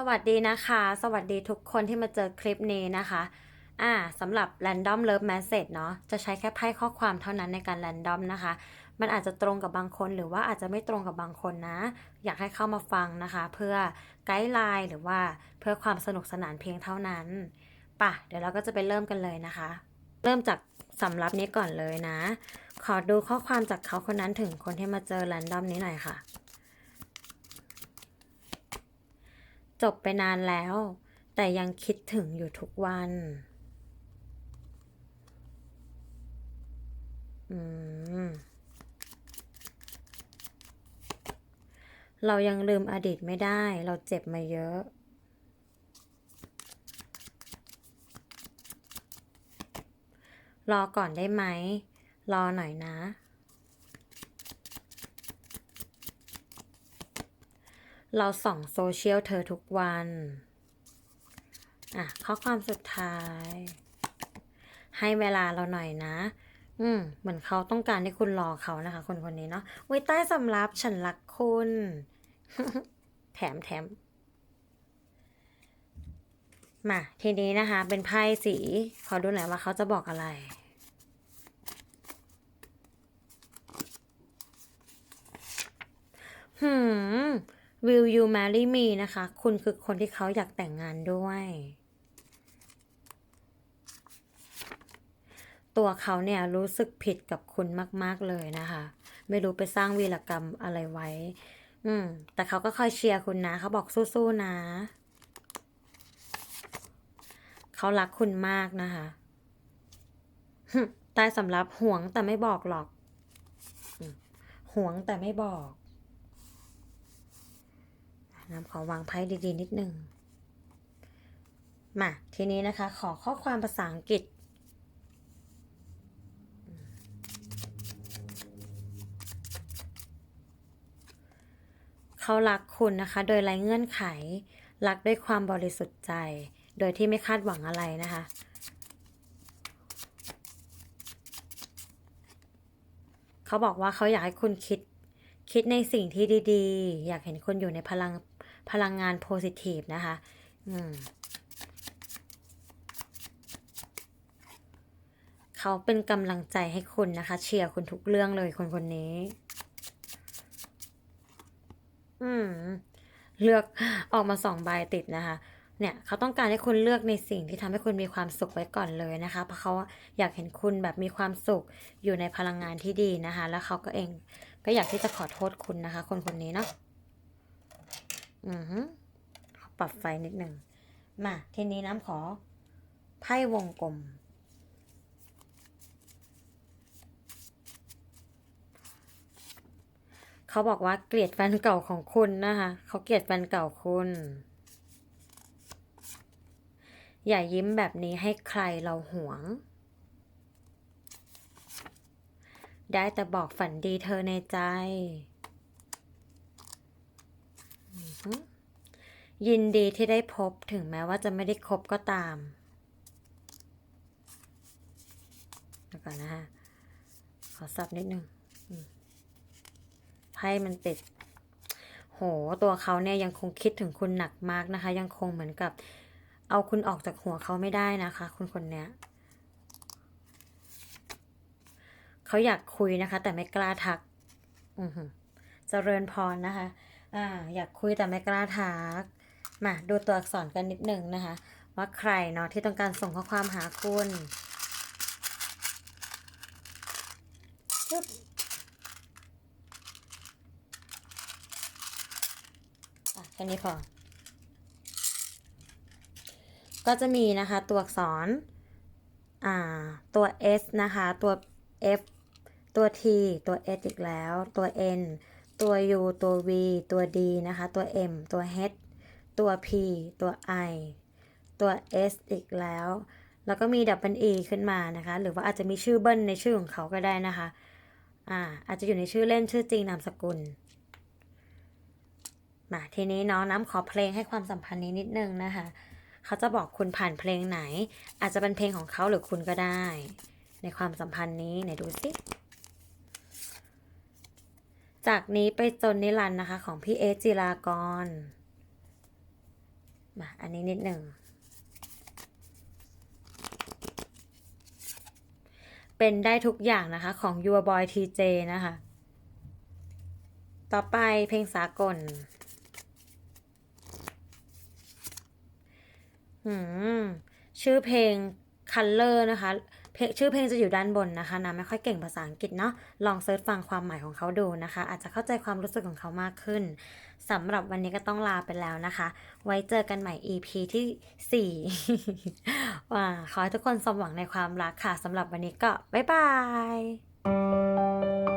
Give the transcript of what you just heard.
สวัสดีนะคะ สวัสดีทุกคนที่มาเจอคลิปนี้นะคะ อ่าสำหรับ Random Love Message เนาะจะใช้แค่ไพ่ข้อความเท่านั้นในการ Random นะคะ มันอาจจะตรงกับบางคนหรือว่าอาจจะไม่ตรงกับบางคนนะ อยากให้เข้ามาฟังนะคะ เพื่อไกด์ไลน์หรือว่าเพื่อความสนุกสนานเพียงเท่านั้นป่ะเดี๋ยวเราก็จะไปเริ่มกันเลยนะคะ เริ่มจากสำรับนี้ก่อนเลยนะ ขอดูข้อความจากเขาคนนั้นถึงคนที่มาเจอ Random นี้หน่อยค่ะ จบไปนานแล้ว แต่ยังคิดถึงอยู่ทุกวัน อืม เรายังลืมอดีตไม่ได้ เราเจ็บมาเยอะรอก่อนได้ไหม รอหน่อยนะ เราส่องโซเชียลเธอทุกวัน อะ ข้อความสุดท้าย ให้เวลาเราหน่อยนะ อืม เหมือนเขาต้องการให้คุณรอเขานะคะ คนคนนี้เนาะไว้ใต้สำรับฉันรักคุณ แถมแถมมาทีนี้นะคะ เป็นไพ่สี ขอดูหน่อยว่าเขาจะบอกอะไร หืม Will you marry me นะคะ คุณคือคนที่เขาอยากแต่งงานด้วย ตัวเขาเนี่ยรู้สึกผิดกับคุณมาก ๆ เลยนะคะ ไม่รู้ไปสร้างวีรกรรมอะไรไว้ อืม แต่เขาก็คอยเชียร์คุณนะ เขาบอกสู้ๆนะ เขารักคุณมากนะคะหึใต้สำรับห่วงแต่ไม่บอกหรอกห่วงแต่ไม่บอก น้ำขอวางไพ่ดีๆ นิดนึงมาทีนี้นะคะขอข้อความภาษาอังกฤษ เขารักคุณนะคะ โดยไร้เงื่อนไข รักด้วยความบริสุทธิ์ใจ โดยที่ไม่คาดหวังอะไรนะคะเขาบอกว่าเขาอยากให้คุณคิด คิดในสิ่งที่ดีๆ อยากเห็นคุณอยู่ในพลัง พลังงานโพซิทีฟนะคะ อืมเขาเป็นกำลังใจให้คุณนะคะ เชียร์คุณทุกเรื่องเลยคนคนนี้ อืม เลือกออกมาสองใบติดนะคะ เนี่ย เขาต้องการให้คุณเลือกในสิ่งที่ทำให้คุณมีความสุขไว้ก่อนเลยนะคะ เพราะเขาอยากเห็นคุณแบบมีความสุขอยู่ในพลังงานที่ดีนะคะ แล้วเขาก็เองก็อยากที่จะขอโทษคุณนะคะ คนคนนี้เนาะ อือฮึปรับไฟนิดหนึ่ง มา ทีนี้น้ำขอ ไพ่วงกลม เขาบอกว่าเกลียดแฟนเก่าของคุณนะคะ เขาเกลียดแฟนเก่าคุณ อย่ายิ้มแบบนี้ให้ใครเราหวง ได้แต่บอกฝันดีเธอในใจ ยินดีที่ได้พบถึงแม้ว่าจะไม่ได้คบก็ตามเดี๋ยวก่อนนะคะขอสับนิดนึงไพ่มันติด โห ตัวเขาเนี่ยยังคงคิดถึงคุณหนักมากนะคะ ยังคงเหมือนกับ เอาคุณออกจากหัวเขาไม่ได้นะคะ คุณคนเนี้ยเขาอยากคุยนะคะ แต่ไม่กล้าทัก อือหือเจริญพรนะคะ อ่าอยากคุยแต่ไม่กล้าทัก มาดูตัวอักษรกันนิดหนึ่งนะคะ ว่าใครเนาะที่ต้องการส่งข้อความหาคุณปึ๊บอะแค่นี้พอ ก็จะมีนะคะตัวอักษร อ่า ตัว S นะคะ ตัว F ตัว T ตัว S อีกแล้ว ตัว N ตัว U ตัว V ตัว D นะคะ ตัว M ตัว H ตัว P ตัว I ตัว S อีกแล้ว แล้วก็มี W E ขึ้นมานะคะ หรือว่าอาจจะมีชื่อเบิ้ลในชื่อของเขาก็ได้นะคะ อ่า อาจจะอยู่ในชื่อเล่นชื่อจริงนามสกุล มาทีนี้เนาะน้ำขอเพลงให้ความสัมพันธ์นี้นิดนึงนะคะ เขาจะบอกคุณผ่านเพลงไหน อาจจะเป็นเพลงของเขาหรือคุณก็ได้ ในความสัมพันธ์นี้ไหนดูสิ จากนี้ไปจนนิรันดร์นะคะของพี่เอสจิรากร มา อันนี้นิดหนึ่ง เป็นได้ทุกอย่างนะคะของ Your Boy TJ นะคะ ต่อไปเพลงสากลอืมชื่อเพลง Color นะคะ ชื่อเพลงจะอยู่ด้านบนนะคะนะไม่ค่อยเก่งภาษาอังกฤษเนาะลองเซิร์ชฟังความหมายของเขาดูนะคะ อาจจะเข้าใจความรู้สึกของเขามากขึ้นสำหรับวันนี้ก็ต้องลาไปแล้วนะคะ ไว้เจอกันใหม่ EP ที่ 4 ว่าขอให้ทุกคนสมหวังในความรักค่ะสำหรับวันนี้ก็บ๊ายบาย